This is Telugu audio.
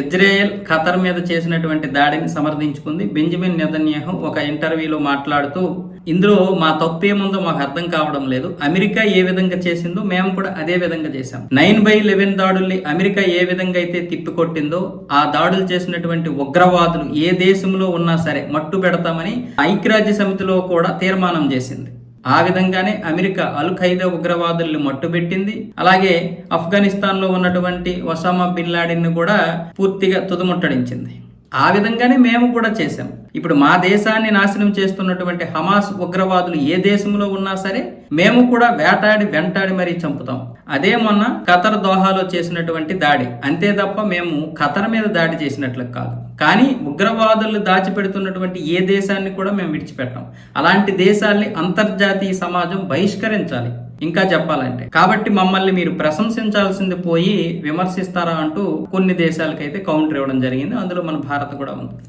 ఇజ్రాయెల్ ఖతర్ మీద చేసినటువంటి దాడిని సమర్థించుకుంది. బెంజమిన్ నెతన్యాహు ఒక ఇంటర్వ్యూలో మాట్లాడుతూ ఇందులో మా తప్పేముందో మాకు అర్థం కావడం లేదు. అమెరికా ఏ విధంగా చేసిందో మేము కూడా అదే విధంగా చేశాం. నైన్ బై లెవెన్ దాడుల్ని అమెరికా ఏ విధంగా అయితే తిప్పికొట్టిందో ఆ దాడులు చేసినటువంటి ఉగ్రవాదులు ఏ దేశంలో ఉన్నా సరే మట్టు పెడతామని ఐక్యరాజ్య సమితిలో కూడా తీర్మానం చేసింది. ఆ విధంగానే అమెరికా అల్ ఖైదా ఉగ్రవాదుల్ని మట్టుబెట్టింది. అలాగే ఆఫ్ఘనిస్తాన్లో ఉన్నటువంటి ఒసామా బిన్ లాడెన్ను కూడా పూర్తిగా తుదముట్టడించింది. ఆ విధంగానే మేము కూడా చేశాం. ఇప్పుడు మా దేశాన్ని నాశనం చేస్తున్నటువంటి హమాస్ ఉగ్రవాదులు ఏ దేశంలో ఉన్నా సరే మేము కూడా వేటాడి వెంటాడి మరీ చంపుతాం. అదే మొన్న ఖతర్ దోహాలో చేసినటువంటి దాడి. అంతే తప్ప మేము ఖతర్ మీద దాడి చేసినట్లు కాదు. కానీ ఉగ్రవాదులు దాచిపెడుతున్నటువంటి ఏ దేశాన్ని కూడా మేము విడిచిపెట్టాం. అలాంటి దేశాల్ని అంతర్జాతీయ సమాజం బహిష్కరించాలి. ఇంకా చెప్పాలంటే. కాబట్టి మమ్మల్ని మీరు ప్రశంసించాల్సింది పోయి విమర్శిస్తారా అంటూ కొన్ని దేశాలకైతే కౌంటర్ ఇవ్వడం జరిగింది. అందులో మన భారత్ కూడా ఉంది.